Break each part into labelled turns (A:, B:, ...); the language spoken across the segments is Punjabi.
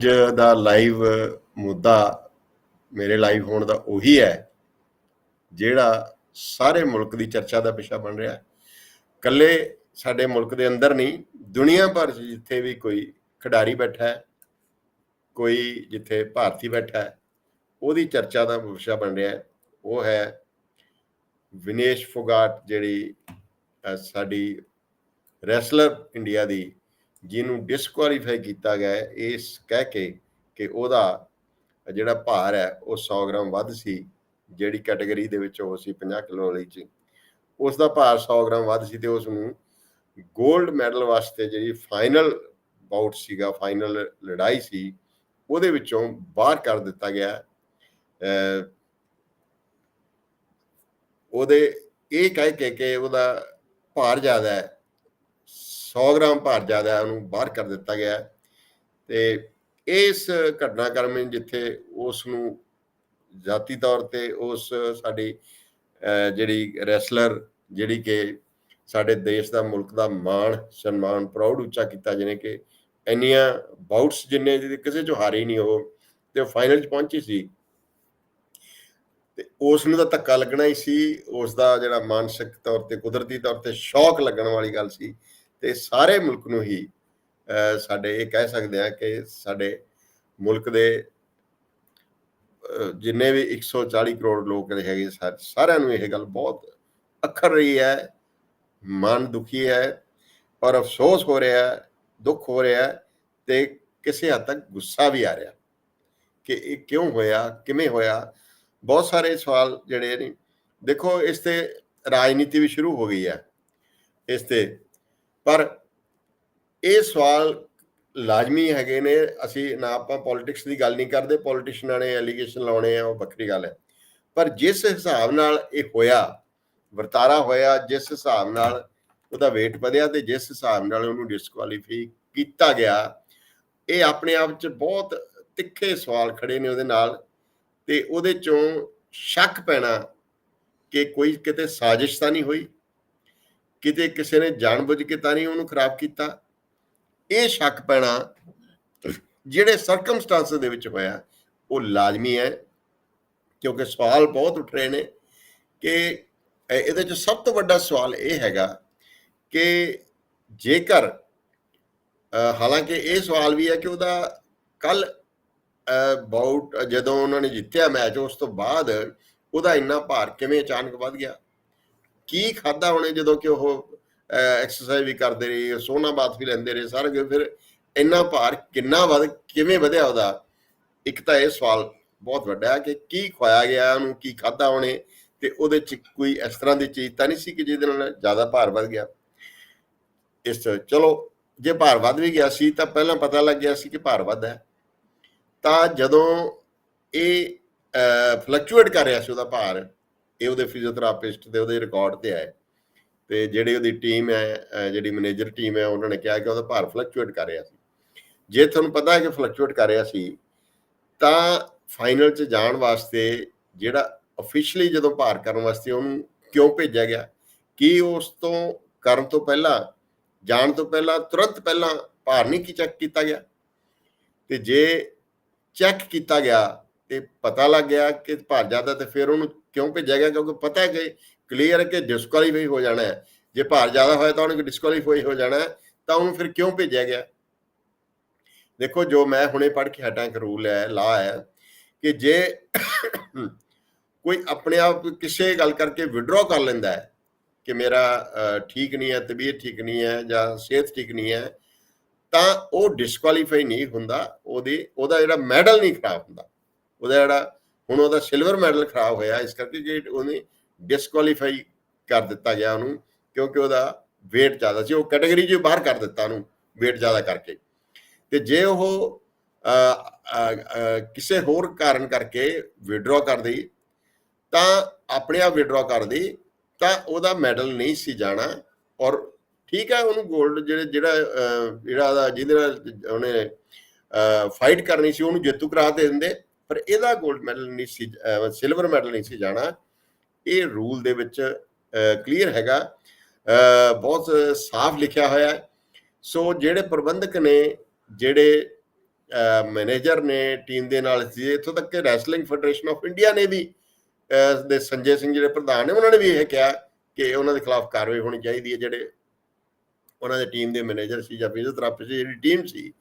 A: ਅੱਜ ਦਾ ਲਾਈਵ ਮੁੱਦਾ ਮੇਰੇ ਲਾਈਵ ਹੋਣ ਦਾ ਉਹੀ ਹੈ, ਜਿਹੜਾ ਸਾਰੇ ਮੁਲਕ ਦੀ ਚਰਚਾ ਦਾ ਵਿਸ਼ਾ ਬਣ ਰਿਹਾ ਹੈ। ਕੱਲੇ ਸਾਡੇ ਮੁਲਕ ਦੇ ਅੰਦਰ ਨਹੀਂ, ਦੁਨੀਆ ਭਰ 'ਚ ਜਿੱਥੇ ਵੀ ਕੋਈ ਖਿਡਾਰੀ ਬੈਠਾ ਹੈ, ਕੋਈ ਜਿੱਥੇ ਭਾਰਤੀ ਬੈਠਾ ਹੈ, ਉਹਦੀ ਚਰਚਾ ਦਾ ਵਿਸ਼ਾ ਬਣ ਰਿਹਾ ਹੈ। ਉਹ ਹੈ ਵਿਨੇਸ਼ ਫੋਗਾਟ, ਜਿਹੜੀ ਸਾਡੀ ਰੈਸਲਰ ਇੰਡੀਆ ਦੀ ਜਿਹਨੂੰ ਡਿਸਕੁਆਲੀਫਾਈ ਕੀਤਾ ਗਿਆ ਇਸ ਕਹਿ ਕੇ ਕਿ ਉਹਦਾ ਜਿਹੜਾ ਭਾਰ ਹੈ, ਉਹ 100 ਗ੍ਰਾਮ ਵੱਧ ਸੀ, ਜਿਹੜੀ ਕੈਟਾਗਰੀ ਦੇ ਵਿੱਚ ਉਹ ਸੀ 50 ਕਿਲੋ ਵਾਲੀ ਚ। ਉਸ ਦਾ ਭਾਰ 100 ਗ੍ਰਾਮ ਵੱਧ ਸੀ ਤੇ ਉਸ ਨੂੰ 골ਡ ਮੈਡਲ ਵਾਸਤੇ ਜਿਹੜੀ ਫਾਈਨਲ ਬਾਊਟ ਸੀਗਾ ਫਾਈਨਲ ਲੜਾਈ ਸੀ, ਉਹਦੇ ਵਿੱਚੋਂ ਬਾਹਰ ਕਰ ਦਿੱਤਾ ਗਿਆ। ਉਹਦੇ ਇਹ ਕਹਿ ਕੇ ਕਿ ਉਹਦਾ ਭਾਰ ਜ਼ਿਆਦਾ ਹੈ। 100 ਗ੍ਰਾਮ ਭਾਰ ਜ਼ਿਆਦਾ ਉਹਨੂੰ ਬਾਹਰ ਕਰ ਦਿੱਤਾ ਗਿਆ ਹੈ। ਤੇ ਇਸ ਘਟਨਾਕ੍ਰਮ ਜਿੱਥੇ ਉਸ ਨੂੰ ਜਾਤੀ ਤੌਰ ਤੇ ਉਸ ਸਾਡੀ ਜਿਹੜੀ ਰੈਸਲਰ, ਜਿਹੜੀ ਕਿ ਸਾਡੇ ਦੇਸ਼ ਦਾ ਮੁਲਕ ਦਾ ਮਾਣ, ਸਨਮਾਨ, ਪ੍ਰਾਊਡ ਉੱਚਾ ਕੀਤਾ, ਜਿਹਨੇ ਕਿ ਇੰਨੀਆਂ ਬਾਊਟਸ ਜਿੰਨੇ ਜਿਹਦੇ ਕਿਸੇ ਚੋਂ ਹਾਰੀ ਨਹੀਂ ਉਹ, ਤੇ ਉਹ ਫਾਈਨਲ 'ਚ ਪਹੁੰਚੀ ਸੀ ਤੇ ਉਸ ਨੂੰ ਤਾਂ ਧੱਕਾ ਲੱਗਣਾ ਹੀ ਸੀ, ਉਸ ਦਾ ਜਿਹੜਾ ਮਾਨਸਿਕ ਤੌਰ ਤੇ, ਕੁਦਰਤੀ ਤੌਰ ਤੇ ਸ਼ੌਕ ਲੱਗਣ ਵਾਲੀ ਗੱਲ ਸੀ ਤੇ ਸਾਰੇ ਮੁਲਕ ਨੂੰ ਹੀ ਸਾਡੇ ਇਹ ਕਹਿ ਸਕਦੇ ਆ ਕਿ ਸਾਡੇ ਮੁਲਕ ਦੇ ਜਿੰਨੇ ਵੀ 140 ਕਰੋੜ ਲੋਕ ਦੇ ਹੈਗੇ ਸਾਰਿਆਂ ਨੂੰ ਇਹ ਗੱਲ ਬਹੁਤ ਅੱਖਰ ਰਹੀ ਹੈ, ਮਨ ਦੁਖੀ ਹੈ ਔਰ ਅਫਸੋਸ ਹੋ ਰਿਹਾ ਹੈ ਦੁੱਖ ਹੋ ਰਿਹਾ ਹੈ ਤੇ ਕਿਸੇ ਹੱਦ ਤੱਕ ਗੁੱਸਾ ਵੀ ਆ ਰਿਹਾ ਕਿ ਇਹ ਕਿਉਂ ਹੋਇਆ, ਕਿਵੇਂ ਹੋਇਆ? ਬਹੁਤ ਸਾਰੇ ਸਵਾਲ ਜਿਹੜੇ ਨੇ, ਦੇਖੋ ਇਸ ਤੇ ਰਾਜਨੀਤੀ ਵੀ ਸ਼ੁਰੂ ਹੋ ਗਈ ਹੈ, ਇਸ ਤੇ ਪਰ ਇਹ ਸਵਾਲ ਲਾਜ਼ਮੀ ਹੈਗੇ ਨੇ। ਅਸੀਂ ਨਾ ਆਪਾਂ ਪੋਲਿਟਿਕਸ ਦੀ ਗੱਲ ਨਹੀਂ ਕਰਦੇ ਪੋਲਿਟਿਸ਼ੀਅਨਾਂ ਨੇ ਐਲੀਗੇਸ਼ਨ ਲਾਉਣੇ ਆ, ਉਹ ਵੱਖਰੀ ਗੱਲ ਹੈ। ਪਰ ਜਿਸ ਹਿਸਾਬ ਨਾਲ ਇਹ ਹੋਇਆ, ਵਰਤਾਰਾ ਹੋਇਆ, ਜਿਸ ਹਿਸਾਬ ਨਾਲ ਉਹਦਾ weight ਵਧਿਆ ਤੇ ਜਿਸ ਹਿਸਾਬ ਨਾਲ ਉਹਨੂੰ ਡਿਸਕੁਆਲੀਫਾਈ ਕੀਤਾ ਗਿਆ, ਇਹ ਆਪਣੇ ਆਪ 'ਚ ਬਹੁਤ ਤਿੱਖੇ ਸਵਾਲ ਖੜੇ ਨੇ ਉਹਦੇ ਨਾਲ ਤੇ ਉਹਦੇ ਚੋਂ ਸ਼ੱਕ ਪੈਣਾ ਕਿ ਕੋਈ ਕਿਤੇ ਸਾਜ਼ਿਸ਼ ਤਾਂ ਨਹੀਂ ਹੋਈ। ਕਿਤੇ ਕਿਸੇ ਨੇ ਜਾਣਬੁੱਝ ਕੇ ਤਾਂ ਨਹੀਂ ਉਹਨੂੰ ਖਰਾਬ ਕੀਤਾ। ਇਹ ਸ਼ੱਕ ਪੈਣਾ ਜਿਹੜੇ ਸਰਕਮਸਟੈਂਸਸ ਦੇ ਵਿੱਚ ਹੋਇਆ, ਉਹ ਲਾਜ਼ਮੀ ਹੈ, ਕਿਉਂਕਿ ਸਵਾਲ ਬਹੁਤ ਉੱਠ ਰਹੇ ਨੇ ਕਿ ਇਹਦੇ ਚ ਸਭ ਤੋਂ ਵੱਡਾ ਸਵਾਲ ਇਹ ਹੈਗਾ ਕਿ ਜੇਕਰ ਹਾਲਾਂਕਿ ਇਹ ਸਵਾਲ ਵੀ ਹੈ ਕਿ ਉਹਦਾ ਕੱਲ ਬਾਊਟ ਜਦੋਂ ਉਹਨਾਂ ਨੇ ਜਿੱਤਿਆ ਮੈਚ ਉਸ ਤੋਂ ਬਾਅਦ ਉਹਦਾ ਇੰਨਾ ਭਾਰ ਕਿਵੇਂ ਅਚਾਨਕ ਵੱਧ ਗਿਆ? ਕੀ ਖਾਦਾ ਹੋਣੇ ਜਦੋਂ ਕਿ ਉਹ ਐਕਸਰਸਾਈਜ਼ ਵੀ ਕਰਦੇ ਰਹੇ ਸੋਨਾ ਬਾਤ ਵੀ ਲੈਂਦੇ ਰਹੇ ਸਾਰੇ ਕੁਝ, ਫਿਰ ਇੰਨਾ ਭਾਰ ਕਿੰਨਾ ਵਧ ਕਿਵੇਂ ਵਧਿਆ ਉਹਦਾ? ਇੱਕ ਤਾਂ ਇਹ ਸਵਾਲ ਬਹੁਤ ਵੱਡਾ ਹੈ ਕਿ ਕੀ ਖਵਾਇਆ ਗਿਆ ਉਹਨੂੰ ਕੀ ਖਾਦਾ ਉਹਨੇ ਤੇ ਉਹਦੇ ਚ ਕੋਈ ਇਸ ਤਰ੍ਹਾਂ ਦੀ ਚੀਜ਼ ਤਾਂ ਨਹੀਂ ਸੀ ਕਿ ਜਿਹਦੇ ਨਾਲ ਜ਼ਿਆਦਾ ਭਾਰ ਵੱਧ ਗਿਆ? ਇਸ ਚਲੋ ਜੇ ਭਾਰ ਵੱਧ ਵੀ ਗਿਆ ਸੀ ਤਾਂ ਪਹਿਲਾਂ ਪਤਾ ਲੱਗ ਗਿਆ ਸੀ ਕਿ ਭਾਰ ਵੱਧ ਹੈ। ਤਾਂ ਜਦੋਂ ਇਹ ਫਲਕਚੁਏਟ ਕਰ ਰਿਹਾ ਸੀ ਉਹਦਾ ਭਾਰ ਇਹ ਉਹਦੇ ਫਿਜ਼ੀਓਥੈਰੇਪਿਸਟ ਦੇ ਉਹਦੇ ਰਿਕਾਰਡ ਤੇ ਆਏ। ਤੇ ਜਿਹੜੀ ਉਹਦੀ ਟੀਮ ਹੈ ਜਿਹੜੀ ਮੈਨੇਜਰ ਟੀਮ ਹੈ, ਉਹਨਾਂ ਨੇ ਕਿਹਾ ਕਿ ਉਹਦਾ ਭਾਰ ਫਲਕਚੁਏਟ ਕਰ ਰਿਹਾ ਸੀ। ਜੇ ਤੁਹਾਨੂੰ ਪਤਾ ਹੈ ਕਿ ਫਲਕਚੁਏਟ ਕਰ ਰਿਹਾ ਸੀ, ਤਾਂ ਫਾਈਨਲ 'ਚ ਜਾਣ ਵਾਸਤੇ ਜਿਹੜਾ ਅਫੀਸ਼ੀਅਲੀ ਜਦੋਂ ਭਾਰ ਕਰਨ ਵਾਸਤੇ ਉਹਨੂੰ ਕਿਉਂ ਭੇਜਿਆ ਗਿਆ? ਕੀ ਉਸ ਤੋਂ ਕਰਨ ਤੋਂ ਪਹਿਲਾਂ, ਜਾਣ ਤੋਂ ਪਹਿਲਾਂ, ਤੁਰੰਤ ਪਹਿਲਾਂ ਭਾਰ ਨਹੀਂ ਕੀ ਚੈੱਕ ਕੀਤਾ ਗਿਆ? ਤੇ ਜੇ ਚੈੱਕ ਕੀਤਾ ਗਿਆ, ਤੇ ਪਤਾ ਲੱਗ ਗਿਆ ਕਿ ਭਾਰ ਜ਼ਿਆਦਾ ਤੇ ਫਿਰ ਉਹਨੂੰ ਕਿਉਂ ਭੇਜਿਆ ਗਿਆ? ਕਿਉਂਕਿ ਪਤਾ ਹੈ ਕਿ ਕਲੀਅਰ ਹੈ ਕਿ ਡਿਸਕੁਆਲੀਫਾਈ ਹੋ ਜਾਣਾ ਹੈ। ਜੇ ਭਾਰ ਜ਼ਿਆਦਾ ਹੋਇਆ ਤਾਂ ਉਹਨੂੰ ਡਿਸਕੁਆਲੀਫਾਈ ਹੋ ਜਾਣਾ ਤਾਂ ਉਹਨੂੰ ਫਿਰ ਕਿਉਂ ਭੇਜਿਆ ਗਿਆ? ਦੇਖੋ, ਜੋ ਮੈਂ ਹੁਣੇ ਪੜ੍ਹ ਕੇ ਹਟਾਂ ਇੱਕ ਰੂਲ ਹੈ ਲਾ ਹੈ ਕਿ ਜੇ ਕੋਈ ਆਪਣੇ ਆਪ ਕਿਸੇ ਗੱਲ ਕਰਕੇ ਵਿਡਰਾ ਕਰ ਲੈਂਦਾ ਹੈ ਕਿ ਮੇਰਾ ਠੀਕ ਨਹੀਂ ਹੈ, ਤਬੀਅਤ ਠੀਕ ਨਹੀਂ ਹੈ ਜਾਂ ਸਿਹਤ ਠੀਕ ਨਹੀਂ ਹੈ, ਤਾਂ ਉਹ ਡਿਸਕੁਆਲੀਫਾਈ ਨਹੀਂ ਹੁੰਦਾ। ਉਹਦੀ, ਉਹਦਾ ਜਿਹੜਾ ਮੈਡਲ ਨਹੀਂ ਖਰਾਬ ਹੁੰਦਾ। ਉਹਦਾ ਜਿਹੜਾ ਹੁਣ ਉਹਦਾ ਸਿਲਵਰ ਮੈਡਲ ਖਰਾਬ ਹੋਇਆ, ਇਸ ਕਰਕੇ ਜੇ ਉਹਨੇ ਡਿਸਕੁਆਲੀਫਾਈ ਕਰ ਦਿੱਤਾ ਗਿਆ ਉਹਨੂੰ, ਕਿਉਂਕਿ ਉਹਦਾ weight ਜ਼ਿਆਦਾ ਸੀ, ਉਹ ਕੈਟਾਗਰੀ 'ਚ ਬਾਹਰ ਕਰ ਦਿੱਤਾ ਉਹਨੂੰ, weight ਜ਼ਿਆਦਾ ਕਰਕੇ। ਤੇ ਜੇ ਉਹ ਕਿਸੇ ਹੋਰ ਕਾਰਨ ਕਰਕੇ ਵਿਡਰਾ ਕਰਦੀ ਤਾਂ ਆਪਣੇ ਆਪ ਵਿਡਰਾ ਕਰਦੀ ਤਾਂ ਉਹਦਾ ਮੈਡਲ ਨਹੀਂ ਸੀ ਜਾਣਾ, ਔਰ ਠੀਕ ਹੈ, ਉਹਨੂੰ 골ਡ ਜਿਹੜੇ ਜਿਹੜਾ ਜਿਹੜਾ ਉਹਦਾ ਜਿਹਦੇ ਨਾਲ ਉਹਨੇ ਫਾਈਟ ਕਰਨੀ ਸੀ, ਉਹਨੂੰ ਜੇਤੂ ਕਰਾ ਦੇ ਦਿੰਦੇ ਪਰ ਇਹਦਾ 골ਡ ਮੈਡਲ ਨਹੀਂ ਸੀ ਸਿਲਵਰ ਮੈਡਲ ਨਹੀਂ ਸੀ ਜਾਣਾ। ਇਹ ਰੂਲ ਦੇ ਵਿੱਚ ਕਲੀਅਰ ਹੈਗਾ। ਬਹੁਤ ਸਾਫ਼ ਲਿਖਿਆ ਹੋਇਆ ਹੈ। ਸੋ ਜਿਹੜੇ ਪ੍ਰਬੰਧਕ ਨੇ, ਜਿਹੜੇ ਮੈਨੇਜਰ ਨੇ ਟੀਮ ਦੇ ਨਾਲ ਸੀ, ਇੱਥੋਂ ਤੱਕ ਕਿ ਰੈਸਲਿੰਗ ਫੈਡਰੇਸ਼ਨ ਆਫ ਇੰਡੀਆ ਨੇ ਵੀ ਦੇ ਸੰਜੇ ਸਿੰਘ ਜਿਹੜੇ ਪ੍ਰਧਾਨ ਨੇ, ਉਹਨਾਂ ਨੇ ਵੀ ਇਹ ਕਿਹਾ ਕਿ ਉਹਨਾਂ ਦੇ ਖਿਲਾਫ ਕਾਰਵਾਈ ਹੋਣੀ ਚਾਹੀਦੀ ਹੈ। ਜਿਹੜੇ ਉਹਨਾਂ ਦੇ ਟੀਮ ਦੇ ਮੈਨੇਜਰ ਸੀ ਜਾਂ ਫਿਜ਼ੀਓਥੈਰੇਪਿਸਟ ਜਿਹੜੀ ਟੀਮ ਸੀ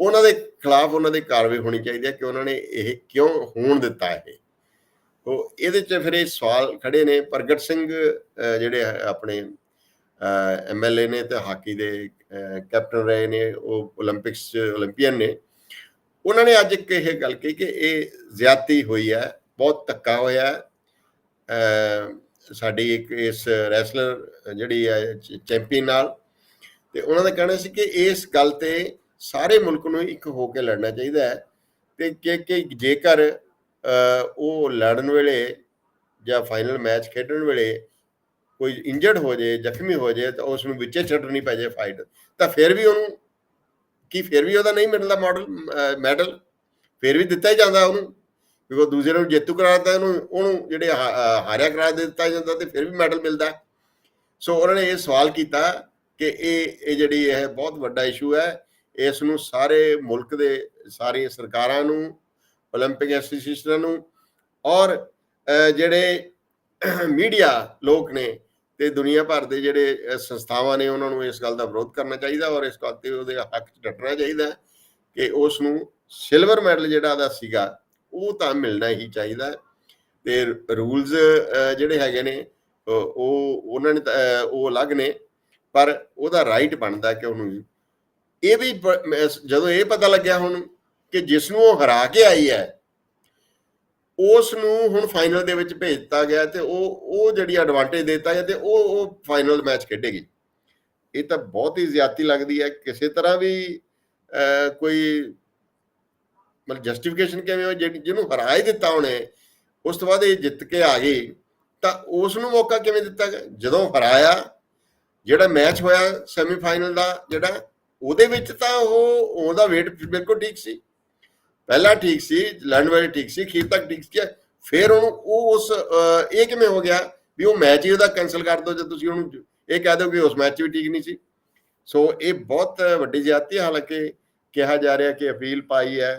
A: ਉਹਨਾਂ ਦੇ ਖਿਲਾਫ ਉਹਨਾਂ ਦੀ ਕਾਰਵਾਈ ਹੋਣੀ ਚਾਹੀਦੀ ਹੈ ਕਿ ਉਹਨਾਂ ਨੇ ਇਹ ਕਿਉਂ ਹੋਣ ਦਿੱਤਾ ਇਹ। ਉਹ ਇਹਦੇ 'ਚ ਫਿਰ ਇਹ ਸਵਾਲ ਖੜੇ ਨੇ, ਪ੍ਰਗਟ ਸਿੰਘ ਜਿਹੜੇ ਆਪਣੇ ਐਮਐਲਏ ਨੇ ਤੇ ਹਾਕੀ ਦੇ ਕੈਪਟਨ ਰਹੇ ਨੇ, ਉਹ 올림픽ਸ 올림ਪੀਅਨ ਨੇ। ਉਹਨਾਂ ਨੇ ਅੱਜ ਇੱਕ ਇਹ ਗੱਲ ਕਹੀ ਕਿ ਇਹ ਜ਼ਿਆਤੀ ਹੋਈ ਹੈ, ਬਹੁਤ ਧੱਕਾ ਹੋਇਆ ਸਾਡੀ ਇੱਕ ਇਸ ਰੈਸਲਰ ਜਿਹੜੀ ਹੈ, ਚੈਂਪੀਅਨ ਨਾਲ। ਤੇ ਉਹਨਾਂ ਦਾ ਕਹਿਣਾ ਸੀ ਕਿ ਇਸ ਗੱਲ ਤੇ ਸਾਰੇ ਮੁਲਕ ਨੂੰ ਇੱਕ ਹੋ ਕੇ ਲੜਨਾ ਚਾਹੀਦਾ ਹੈ ਤੇ ਕਿ ਕਿ ਜੇਕਰ ਉਹ ਲੜਨ ਵੇਲੇ ਜਾਂ ਫਾਈਨਲ ਮੈਚ ਖੇਡਣ ਵੇਲੇ ਕੋਈ ਇੰਜਰਡ ਹੋ ਜਾਏ, ਜ਼ਖਮੀ ਹੋ ਜਾਏ ਤਾਂ ਉਸ ਨੂੰ ਵਿੱਚੇ ਛੱਡਣੀ ਪੈ ਜਾਏ ਫਾਈਟ ਤਾਂ ਫਿਰ ਵੀ ਉਹਨੂੰ ਕੀ ਫਿਰ ਵੀ ਉਹਦਾ ਨਹੀਂ ਮਿਲਦਾ ਮਾਡਲ ਮੈਡਲ ਫਿਰ ਵੀ ਦਿੱਤਾ ਹੀ ਜਾਂਦਾ ਉਹਨੂੰ ਕਿਉਂਕਿ ਉਹ ਦੂਜੇ ਨੂੰ ਜੇਤੂ ਕਰਾ ਦਿੱਤਾ ਉਹਨੂੰ ਉਹਨੂੰ ਜਿਹੜੇ ਹਾ- ਹਾਰਿਆ ਕਰਾ ਦਿੱਤਾ ਜਾਂਦਾ ਤੇ ਫਿਰ ਵੀ ਮੈਡਲ ਮਿਲਦਾ। ਸੋ ਉਹਨਾਂ ਨੇ ਇਹ ਸਵਾਲ ਕੀਤਾ ਕਿ ਇਹ ਇਹ ਜਿਹੜੀ ਇਹ ਬਹੁਤ ਵੱਡਾ ਇਸ਼ੂ ਹੈ ਇਸ ਨੂੰ ਸਾਰੇ ਮੁਲਕ ਦੇ ਸਾਰੀਆਂ ਸਰਕਾਰਾਂ ਨੂੰ 올림픽 ਐਸੋਸੀਏਸ਼ਨ ਨੂੰ ਔਰ ਅਹ, ਜਿਹੜੇ ਮੀਡੀਆ ਲੋਕ ਨੇ ਤੇ ਦੁਨੀਆ ਭਰ ਦੇ ਜਿਹੜੇ ਅਹ, ਸੰਸਥਾਵਾਂ ਨੇ ਉਹਨਾਂ ਨੂੰ ਇਸ ਗੱਲ ਦਾ ਵਿਰੋਧ ਕਰਨਾ ਚਾਹੀਦਾ ਔਰ ਇਸ ਗੱਲ ਤੇ ਉਹਦੇ ਹੱਕ 'ਚ ਡਟਣਾ ਚਾਹੀਦਾ ਹੈ ਕਿ ਉਸ ਨੂੰ ਸਿਲਵਰ ਮੈਡਲ ਜਿਹੜਾ ਉਹਦਾ ਸੀਗਾ ਉਹ ਤਾਂ ਮਿਲਣਾ ਹੀ ਚਾਹੀਦਾ ਹੈ। ਤੇ ਰੂਲਸ ਜਿਹੜੇ ਹੈਗੇ ਨੇ ਉਹ ਉਹ- ਉਹਨਾਂ ਨੇ ਤਾਂ, ਅਹ, ਉਹ ਅਲੱਗ ਨੇ ਪਰ ਉਹਦਾ ਰਾਈਟ ਬਣਦਾ ਕਿ ਉਹਨੂੰ ਇਹ ਵੀ ਜਦੋਂ ਇਹ ਪਤਾ ਲੱਗਿਆ ਹੁਣ ਕਿ ਜਿਸ ਨੂੰ ਉਹ ਹਰਾ ਕੇ ਆਈ ਹੈ ਉਸ ਨੂੰ ਹੁਣ ਫਾਈਨਲ ਦੇ ਵਿੱਚ ਭੇਜ ਦਿੱਤਾ ਗਿਆ ਤੇ ਉਹ ਉਹ ਜਿਹੜੀ ਐਡਵਾਂਟੇਜ ਦਿੱਤਾ ਗਿਆ ਤੇ ਉਹ ਉਹ ਫਾਈਨਲ ਮੈਚ ਖੇਡੇਗੀ। ਇਹ ਤਾਂ ਬਹੁਤ ਹੀ ਜ਼ਿਆਦਤੀ ਲੱਗਦੀ ਹੈ। ਕਿਸੇ ਤਰ੍ਹਾਂ ਵੀ ਅਹ, ਕੋਈ ਮਤਲਬ ਜਸਟੀਫਿਕੇਸ਼ਨ ਕਿਵੇਂ ਹੋ ਜਿਹੜੀ ਜਿਹਨੂੰ ਹਰਾ ਹੀ ਦਿੱਤਾ ਉਹਨੇ ਉਸ ਤੋਂ ਬਾਅਦ ਇਹ ਜਿੱਤ ਕੇ ਆ ਗਈ ਤਾਂ ਉਸ ਨੂੰ ਮੌਕਾ ਕਿਵੇਂ ਦਿੱਤਾ ਗਿਆ? ਜਦੋਂ ਹਰਾਇਆ ਜਿਹੜਾ ਮੈਚ ਹੋਇਆ ਸੈਮੀਫਾਈਨਲ ਦਾ ਜਿਹੜਾ ਉਹਦੇ ਵਿੱਚ ਤਾਂ ਉਹ ਉਹਦਾ weight ਬਿਲਕੁਲ ਠੀਕ ਸੀ। ਪਹਿਲਾਂ ਠੀਕ ਸੀ ਲੜਨ ਵਾਲੇ ਠੀਕ ਸੀ ਖੀਰ ਤੱਕ ਠੀਕ ਸੀ। ਫਿਰ ਉਹਨੂੰ ਉਹ ਉਸ ਇਹ ਕਿਵੇਂ ਹੋ ਗਿਆ ਵੀ ਉਹ ਮੈਚ ਹੀ ਉਹਦਾ ਕੈਨਸਲ ਕਰ ਦਿਓ ਜੇ ਤੁਸੀਂ ਉਹਨੂੰ ਇਹ ਕਹਿ ਦਿਓ ਕਿ ਉਸ ਮੈਚ ਵੀ ਠੀਕ ਨਹੀਂ ਸੀ। ਸੋ ਇਹ ਬਹੁਤ ਵੱਡੀ ਜ਼ਿਆਦਤੀ ਹਾਲਾਂਕਿ ਕਿਹਾ ਜਾ ਰਿਹਾ ਕਿ ਅਪੀਲ ਪਾਈ ਹੈ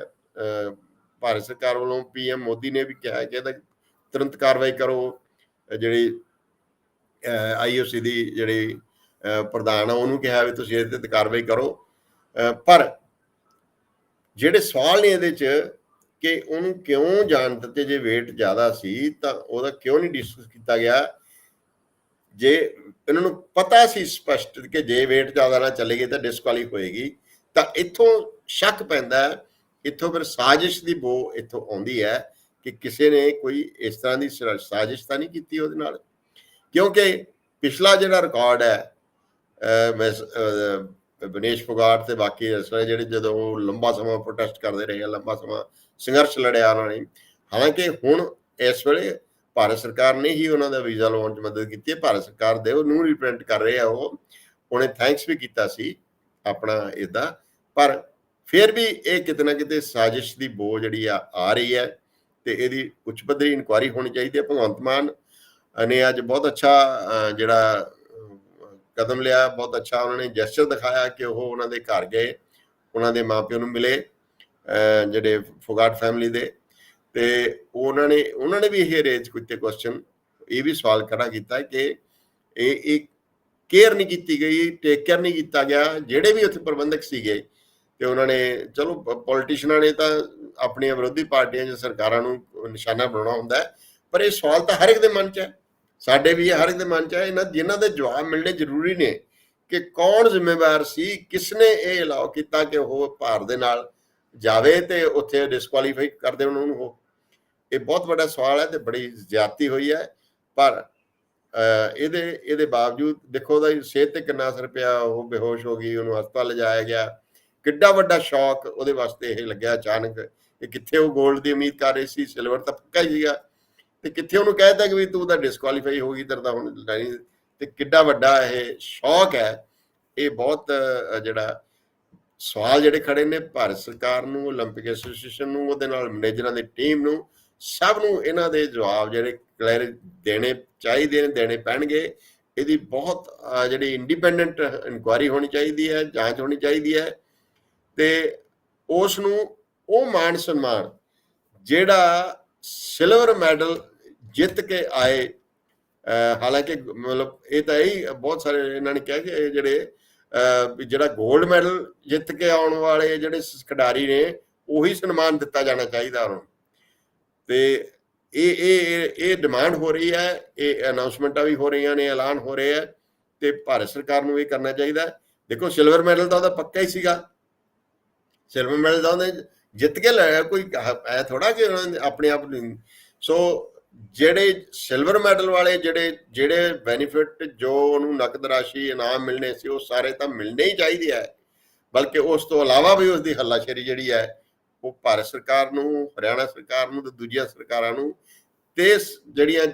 A: ਭਾਰਤ ਸਰਕਾਰ ਵੱਲੋਂ ਪੀਐਮ ਮੋਦੀ ਨੇ ਵੀ ਕਿਹਾ ਕਿ ਇਹਦਾ ਤੁਰੰਤ ਕਾਰਵਾਈ ਕਰੋ। ਅਹ, ਜਿਹੜੀ ਆਈਓਸੀ ਦੀ ਜਿਹੜੀ ਪ੍ਰਧਾਨ ਆ, ਉਹਨੂੰ ਕਿਹਾ ਵੀ ਤੁਸੀਂ ਇਹਦੇ ਤੇ ਕਾਰਵਾਈ ਕਰੋ। ਪਰ ਜਿਹੜੇ ਸਵਾਲ ਨੇ ਇਹਦੇ ਚ ਕਿ ਉਹਨੂੰ ਕਿਉਂ ਜਾਣ ਦਿੱਤੇ, ਜੇ weight ਜ਼ਿਆਦਾ ਸੀ, ਤਾਂ ਉਹਦਾ ਕਿਉਂ ਨਹੀਂ ਡਿਸਕਸ ਕੀਤਾ ਗਿਆ? ਜੇ ਇਹਨਾਂ ਨੂੰ ਪਤਾ ਸੀ ਸਪਸ਼ਟ ਕਿ ਜੇ weight ਜ਼ਿਆਦਾ ਨਾ ਚੱਲੇਗੀ ਤਾਂ ਡਿਸਕੁਆਲੀ ਹੋਏਗੀ, ਤਾਂ ਇੱਥੋਂ ਸ਼ੱਕ ਪੈਂਦਾ ਇੱਥੋਂ ਫਿਰ ਸਾਜ਼ਿਸ਼ ਦੀ ਬੋ ਇੱਥੋਂ ਆਉਂਦੀ ਹੈ ਕਿ ਕਿਸੇ ਨੇ ਕੋਈ ਇਸ ਤਰ੍ਹਾਂ ਦੀ ਸਰਾ- ਸਾਜ਼ਿਸ਼ ਤਾਂ ਨਹੀਂ ਕੀਤੀ ਉਹਦੇ ਨਾਲ। ਕਿਉਂਕਿ ਪਿਛਲਾ ਜਿਹੜਾ ਰਿਕਾਰਡ ਹੈ ਮੈਂ ਸ- ਅਹ ਬਨੇਸ਼ ਫੁਗਾਟ ਤੇ ਬਾਕੀ ਰੈਸਲਰ ਜਿਹੜੇ ਜਦੋਂ ਉਹ ਲੰਬਾ ਸਮਾਂ ਪ੍ਰੋਟੈਸਟ ਕਰਦੇ ਰਹੇ ਆ, ਲੰਬਾ ਸਮਾਂ ਸੰਘਰਸ਼ ਲੜਿਆ ਉਹਨਾਂ ਨੇ ਹਾਲਾਂਕਿ ਹੁਣ ਇਸ ਵੇਲੇ ਭਾਰਤ ਸਰਕਾਰ ਨੇ ਹੀ ਉਹਨਾਂ ਦਾ ਵੀਜ਼ਾ ਲਵਾਉਣ 'ਚ ਮਦਦ ਕੀਤੀ ਹੈ ਭਾਰਤ ਸਰਕਾਰ ਦੇ ਉਹਨੂੰ ਰਿਪਰੈਜ਼ੈਂਟ ਕਰ ਰਹੇ ਆ ਉਹ ਉਹਨੇ ਥੈਂਕਸ ਵੀ ਕੀਤਾ ਸੀ ਆਪਣਾ ਇਹਦਾ ਪਰ ਫਿਰ ਵੀ ਇਹ ਕਿਤੇ ਨਾ ਕਿਤੇ ਸਾਜ਼ਿਸ਼ ਦੀ ਬੋ ਜਿਹੜੀ ਆ ਆ ਰਹੀ ਹੈ ਤੇ ਇਹਦੀ ਉੱਚ ਪੱਧਰੀ ਇਨਕੁਆਰੀ ਹੋਣੀ ਚਾਹੀਦੀ ਹੈ। ਭਗਵੰਤ ਮਾਨ ਨੇ ਅੱਜ ਬਹੁਤ ਅੱਛਾ ਜਿਹੜਾ ਕਦਮ ਲਿਆ, ਬਹੁਤ ਅੱਛਾ ਉਹਨਾਂ ਨੇ ਜੈਸਚਰ ਦਿਖਾਇਆ ਕਿ ਉਹ ਉਹਨਾਂ ਦੇ ਘਰ ਗਏ, ਉਹਨਾਂ ਦੇ ਮਾਪਿਆਂ ਨੂੰ ਮਿਲੇ ਜਿਹੜੇ ਫੋਗਾਟ ਫੈਮਿਲੀ ਦੇ, ਤੇ ਉਹਨਾਂ ਨੇ ਉਹਨਾਂ ਨੇ ਵੀ ਇਹ ਰੇਜ ਕੀਤੇ ਕੁਐਸਚਨ ਇਹ ਵੀ ਸਵਾਲ ਖੜਾ ਕੀਤਾ ਕਿ ਇਹ ਇੱਕ ਕੇਅਰ ਨਹੀਂ ਕੀਤੀ ਗਈ ਟੇਕ ਕੇਅਰ ਨਹੀਂ ਕੀਤਾ ਗਿਆ, ਜਿਹੜੇ ਵੀ ਉੱਥੇ ਪ੍ਰਬੰਧਕ ਸੀਗੇ, ਤੇ ਉਹਨਾਂ ਨੇ, ਚਲੋ ਪੋਲੀਟੀਸ਼ੀਅਨਾਂ ਨੇ ਤਾਂ ਆਪਣੀਆਂ ਵਿਰੋਧੀ ਪਾਰਟੀਆਂ ਜਾਂ ਸਰਕਾਰਾਂ ਨੂੰ ਨਿਸ਼ਾਨਾ ਬਣਾਉਣਾ ਹੁੰਦਾ ਪਰ ਇਹ ਸਵਾਲ ਤਾਂ ਹਰ ਇੱਕ ਦੇ ਮਨ 'ਚ ਹੈ। ਸਾਡੇ ਵੀ ਹਰ ਇੱਕ ਦੇ ਮਨ 'ਚ ਹੈ ਇਹਨਾਂ ਜਿਨ੍ਹਾਂ ਦੇ ਜਵਾਬ ਮਿਲਣੇ ਜ਼ਰੂਰੀ ਨੇ ਕਿ ਕੌਣ ਜ਼ਿੰਮੇਵਾਰ ਸੀ, ਕਿਸਨੇ ਇਹ ਅਲਾਉ ਕੀਤਾ ਕਿ ਉਹ ਭਾਰ ਦੇ ਨਾਲ ਜਾਵੇ ਤੇ ਉੱਥੇ ਡਿਸਕੁਆਲੀਫਾਈ ਕਰਦੇ ਉਹਨਾਂ ਨੂੰ ਉਹ। ਇਹ ਬਹੁਤ ਵੱਡਾ ਸਵਾਲ ਹੈ ਤੇ ਬੜੀ ਜ਼ਿਆਦਤੀ ਹੋਈ ਹੈ, ਪਰ ਇਹਦੇ ਇਹਦੇ ਬਾਵਜੂਦ ਦੇਖੋ ਉਹਦਾ ਸਿਹਤ ਤੇ ਕਿੰਨਾ ਅਸਰ ਪਿਆ, ਉਹ ਬੇਹੋਸ਼ ਹੋ ਗਈ, ਉਹਨੂੰ ਹਸਪਤਾਲ ਲਿਜਾਇਆ ਗਿਆ। ਕਿੱਡਾ ਵੱਡਾ ਸ਼ੌਕ ਉਹਦੇ ਵਾਸਤੇ ਇਹ ਲੱਗਿਆ ਅਚਾਨਕ ਕਿ ਕਿੱਥੇ ਉਹ 골ਡ ਦੀ ਉਮੀਦ ਕਰ ਰਹੀ ਸੀ ਸਿਲਵਰ ਤਾਂ ਪੱਕਾ ਹੀ ਸੀਗਾ। ਤੇ ਕਿੱਥੇ ਉਹਨੂੰ ਕਹਿਤਾ ਕਿ ਵੀ ਤੂੰ ਤਾਂ ਡਿਸਕੁਆਲੀਫਾਈ ਹੋ ਗਈ ਤੇਰਾ ਤਾਂ ਹੁਣ ਲੈਣੀ ਤੇ ਕਿੱਡਾ ਵੱਡਾ ਇਹ ਸ਼ੌਕ ਹੈ ਇਹ ਬਹੁਤ ਅਹ, ਜਿਹੜਾ ਸਵਾਲ ਜਿਹੜੇ ਖੜੇ ਨੇ ਭਾਰਤ ਸਰਕਾਰ ਨੂੰ 올림픽 ਐਸੋਸੀਏਸ਼ਨ ਨੂੰ ਉਹਦੇ ਨਾਲ ਮੈਨੇਜਰਾਂ ਦੀ ਟੀਮ ਨੂੰ ਸਭ ਨੂੰ ਇਹਨਾਂ ਦੇ ਜਵਾਬ ਜਿਹੜੇ ਕਲੀਅਰ ਦੇਣੇ ਚਾਹੀਦੇ ਨੇ ਦੇਣੇ ਪੈਣਗੇ ਇਹਦੀ ਬਹੁਤ ਅਹ, ਜਿਹੜੀ ਇੰਡੀਪੈਂਡੈਂਟ ਇਨਕੁਆਇਰੀ ਹੋਣੀ ਚਾਹੀਦੀ ਹੈ ਜਾਂਚ ਹੋਣੀ ਚਾਹੀਦੀ ਹੈ ਤੇ ਉਸ ਨੂੰ ਉਹ ਮਾਣ ਸਨਮਾਨ ਜਿਹੜਾ ਸਿਲਵਰ ਮੈਡਲ ਜਿੱਤ ਕੇ ਆਏ। ਹਾਲਾਂਕਿ ਮਤਲਬ ਇਹ ਤਾਂ ਹੀ ਬਹੁਤ ਸਾਰੇ ਇਹਨਾਂ ਨੇ ਕਿਹਾ ਕਿ ਇਹ ਜਿਹੜੇ ਜਿਹੜਾ 골ਡ ਮੈਡਲ ਜਿੱਤ ਕੇ ਆਉਣ ਵਾਲੇ ਜਿਹੜੇ ਖਿਡਾਰੀ ਨੇ, ਉਹੀ ਸਨਮਾਨ ਦਿੱਤਾ ਜਾਣਾ ਚਾਹੀਦਾ ਉਹਨਾਂ ਨੂੰ। ਤੇ ਇਹ ਇਹ, ਇਹ- ਡਿਮਾਂਡ ਹੋ ਰਹੀ ਹੈ, ਇਹ ਅਨਾਉਂਸਮੈਂਟਾਂ ਵੀ ਹੋ ਰਹੀਆਂ ਨੇ, ਐਲਾਨ ਹੋ ਰਹੇ ਆ ਤੇ ਭਾਰਤ ਸਰਕਾਰ ਨੂੰ ਇਹ ਕਰਨਾ ਚਾਹੀਦਾ ਦੇਖੋ ਸਿਲਵਰ ਮੈਡਲ ਤਾਂ ਉਹਦਾ ਪੱਕਾ ਹੀ ਸੀਗਾ। ਸਿਲਵਰ ਮੈਡਲ ਤਾਂ ਉਹਨੇ ਜਿੱਤ ਕੇ ਲਿਆ ਕੋਈ ਐ ਥੋੜਾ ਕਿ ਉਹਨਾਂ ਆਪਣੇ ਆਪ ਨੂੰ ਸੋ ਜਿਹੜੇ ਸਿਲਵਰ ਮੈਡਲ ਵਾਲੇ ਜਿਹੜੇ ਜਿਹੜੇ ਬੈਨੀਫਿਟ ਜੋ ਉਹਨੂੰ ਨਕਦ ਰਾਸ਼ੀ ਇਨਾਮ ਮਿਲਣੇ ਸੀ, ਉਹ ਸਾਰੇ ਤਾਂ ਮਿਲਣੇ ਹੀ ਚਾਹੀਦੇ ਆ। ਬਲਕਿ ਉਸ ਤੋਂ ਇਲਾਵਾ ਵੀ ਉਸ ਦੀ ਹੱਲਾਸ਼ੇਰੀ ਜਿਹੜੀ ਹੈ, ਉਹ ਭਾਰਤ ਸਰਕਾਰ ਨੂੰ, ਹਰਿਆਣਾ ਸਰਕਾਰ ਨੂੰ ਤੇ ਦੂਜੀਆਂ ਸਰਕਾਰਾਂ ਨੂੰ ਤੇ ਜਿਹੜੀਆਂ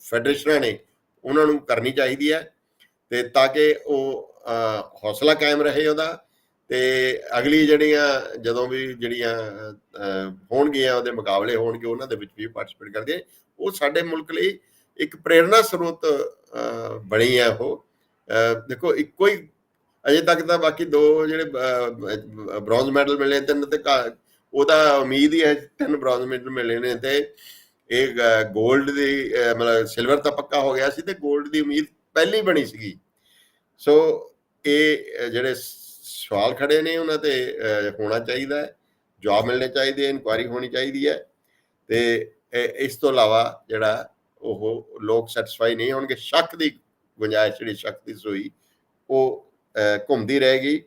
A: ਫੈਡਰੇਸ਼ਨਾਂ ਨੇ, ਉਹਨਾਂ ਨੂੰ ਕਰਨੀ ਚਾਹੀਦੀ ਹੈ। ਤੇ ਤਾਂ ਕਿ ਉਹ ਹੌਸਲਾ ਕਾਇਮ ਰਹੇ ਉਹਦਾ। ਤੇ ਅਗਲੀ ਜਿਹੜੀਆਂ, ਜਦੋਂ ਵੀ ਜਿਹੜੀਆਂ ਹੋਣਗੀਆਂ ਉਹਦੇ ਮੁਕਾਬਲੇ ਹੋਣਗੇ, ਉਹਨਾਂ ਦੇ ਵਿੱਚ ਵੀ ਪਾਰਟਿਸਿਪੇਟ ਕਰਦੇ ਉਹ ਸਾਡੇ ਮੁਲਕ ਲਈ ਇੱਕ ਪ੍ਰੇਰਣਾ ਸਰੋਤ ਬਣੀ ਹੈ ਉਹ। ਦੇਖੋ, ਇੱਕੋ ਹੀ ਅਜੇ ਤੱਕ ਤਾਂ ਬਾਕੀ ਦੋ ਜਿਹੜੇ ਬ੍ਰੌਂਜ਼ ਮੈਡਲ ਮਿਲੇ ਤਿੰਨ ਤੇ ਕਾ- ਉਹਦਾ ਉਮੀਦ ਹੀ ਹੈ ਤਿੰਨ ਬ੍ਰੌਂਜ਼ ਮੈਡਲ ਮਿਲੇ ਨੇ ਤੇ ਇਹ 골ਡ ਦੀ ਮਤਲਬ ਸਿਲਵਰ ਤਾਂ ਪੱਕਾ ਹੋ ਗਿਆ ਸੀ ਤੇ 골ਡ ਦੀ ਉਮੀਦ ਪਹਿਲੀ ਬਣੀ ਸੀਗੀ। ਸੋ ਇਹ ਜਿਹੜੇ ਸਵਾਲ ਖੜੇ ਨੇ ਉਹਨਾਂ ਤੇ ਹੋਣਾ ਚਾਹੀਦਾ ਹੈ ਜਵਾਬ ਮਿਲਣੇ ਚਾਹੀਦੇ ਇਨਕੁਆਇਰੀ ਹੋਣੀ ਚਾਹੀਦੀ ਹੈ ਤੇ ਇਸ ਤੋਂ ਇਲਾਵਾ ਜਿਹੜਾ ਉਹ ਲੋਕ ਸੈਟੀਸਫਾਈ ਨਹੀਂ ਹੋਣਗੇ ਸ਼ੱਕ ਦੀ ਗੁੰਜਾਇਸ਼ ਜਿਹੜੀ ਸ਼ੱਕ ਦੀ ਸੋਈ ਉਹ ਘੁੰਮਦੀ ਰਹੇਗੀ।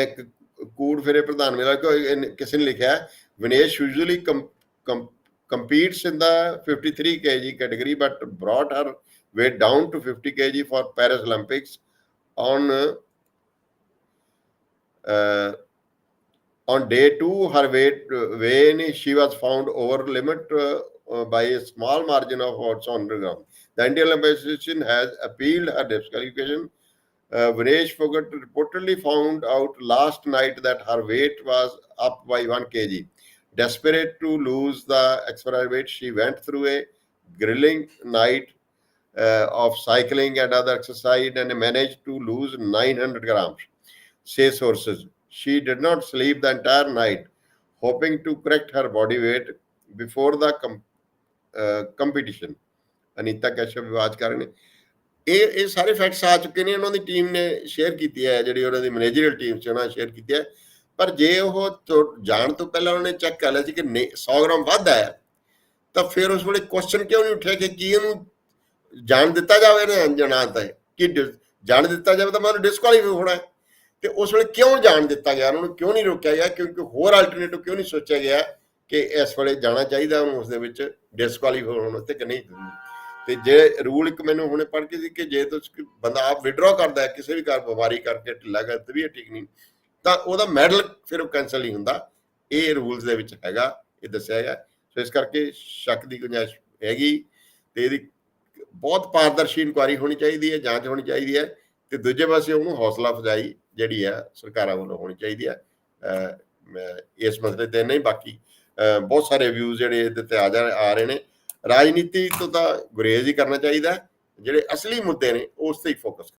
A: ਇੱਕ ਕੂੜ ਫਿਰੇ ਪ੍ਰਧਾਨ ਮੇਰਾ ਕਿਸੇ ਨੇ ਲਿਖਿਆ ਹੈ, Vinesh usually competes in the 53 kg category but brought her weight down to 50 kg for Paris Olympics. On uh, on day two her weight uh, when she was found over limit uh, uh, by a small margin of odds on the ground. The Indian Olympic Association has appealed her disqualification. Uh, Vinesh Fogart reportedly found out last night that her weight was up by 1 kg. Desperate to lose the extra weight, she went through a grilling night uh, of cycling and other exercise and managed to lose 900 grams, say sources. She did not sleep the entire night, hoping to correct her body weight before the com- uh, competition. Anita Kashyap ਵਿਵਾਦ ਕਰ ਰਹੇ ਨੇ ਇਹ ਇਹ ਸਾਰੇ ਫੈਕਟਸ ਆ ਚੁੱਕੇ ਨੇ ਉਹਨਾਂ ਦੀ ਟੀਮ ਨੇ ਸ਼ੇਅਰ ਕੀਤੀ ਹੈ ਜਿਹੜੀ ਉਹਨਾਂ ਦੀ ਮੈਨੇਜਰੀਅਲ ਟੀਮ ਚ ਉਹਨਾਂ ਸ਼ੇਅਰ ਕੀਤੀ ਹੈ ਪਰ ਜੇ ਉਹ ਤੋਂ- ਜਾਣ ਤੋਂ ਪਹਿਲਾਂ ਉਹਨਾਂ ਨੇ ਚੈੱਕ ਕਰ ਲਿਆ ਸੀ ਕਿ ਨਹੀਂ 100 ਗ੍ਰਾਮ ਵੱਧ ਆਇਆ ਤਾਂ ਫਿਰ ਉਸ ਵੇਲੇ ਕੁਐਸਚਨ ਕਿਉਂ ਨਹੀਂ ਉੱਠਿਆ ਕਿ ਕੀ ਇਹਨੂੰ ਜਾਣ ਦਿੱਤਾ ਜਾਵੇ ਨਾ ਅਣਜਾਣਾ ਤਾਂ, ਕਿ ਡਿਸ- ਜਾਣ ਦਿੱਤਾ ਜਾਵੇ ਤਾਂ ਮੈਂ ਉਹਨੂੰ ਡਿਸਕੁਆਲੀਫਾਈ ਹੋਣਾ ਹੈ। ਤੇ ਉਸ ਵੇਲੇ ਕਿਉਂ ਜਾਣ ਦਿੱਤਾ ਗਿਆ? ਉਹਨਾਂ ਨੂੰ ਕਿਉਂ ਨਹੀਂ ਰੋਕਿਆ ਗਿਆ? ਕਿਉਂਕਿ ਹੋਰ ਆਲਟਰਨੇਟਿਵ ਕਿਉਂ ਨਹੀਂ ਸੋਚਿਆ ਗਿਆ ਕਿ ਇਸ ਵੇਲੇ ਜਾਣਾ ਚਾਹੀਦਾ ਉਹਨੂੰ ਉਸ ਦੇ ਵਿੱਚ ਡਿਸਕੁਆਲੀਫਾਈ ਹੋਣ ਵਾਸਤੇ ਕਿ ਨਹੀਂ? ਤੇ ਜੇ ਰੂਲ ਇੱਕ ਮੈਨੂੰ ਹੁਣੇ ਪੜ੍ਹ ਕੇ ਸੀ ਕਿ ਜੇ ਤੁਸੀਂ ਬੰਦਾ ਆਪ ਵਿਡਰਾ ਕਰਦਾ ਹੈ, ਕਿਸੇ ਵੀ ਕਾਰ ਬਿਮਾਰੀ ਕਰਕੇ ਢਿੱਲਾ ਕਰ ਤਬੀਅਤ ਠੀਕ ਨਹੀਂ, ਤਾਂ ਉਹਦਾ ਮੈਡਲ ਫਿਰ ਉਹ ਕੈਨਸਲ ਨਹੀਂ ਹੁੰਦਾ। ਇਹ ਰੂਲਸ ਦੇ ਵਿੱਚ ਹੈਗਾ, ਇਹ ਦੱਸਿਆ ਗਿਆ। ਸੋ ਇਸ ਕਰਕੇ ਸ਼ੱਕ ਦੀ ਗੁੰਜਾਇਸ਼ ਹੈਗੀ। ਤੇ ਇਹਦੀ ਬਹੁਤ ਪਾਰਦਰਸ਼ੀ ਇਨਕੁਆਰੀ ਹੋਣੀ ਚਾਹੀਦੀ ਹੈ, ਜਾਂਚ ਹੋਣੀ ਚਾਹੀਦੀ ਹੈ ਤੇ ਦੂਜੇ ਪਾਸੇ ਉਹਨੂੰ ਹੌਸਲਾ ਅਫਜ਼ਾਈ ਜਿਹੜੀ ਹੈ ਸਰਕਾਰਾਂ ਵੱਲੋਂ ਹੋਣੀ ਚਾਹੀਦੀ ਹੈ। ਇਸ ਮਸਲੇ ਤੇ ਨਹੀਂ, ਬਾਕੀ ਬਹੁਤ ਸਾਰੇ ਵਿਊਜ਼ ਜਿਹੜੇ ਇਹਦੇ ਤੇ ਆ ਜਾ, ਆ ਰਹੇ ਨੇ। ਰਾਜਨੀਤੀ ਤੋਂ ਤਾਂ ਗੁਰੇਜ਼ ਹੀ ਕਰਨਾ ਚਾਹੀਦਾ ਜਿਹੜੇ ਅਸਲੀ ਮੁੱਦੇ ਨੇ, ਉਸ ਤੇ ਹੀ ਫੋਕਸ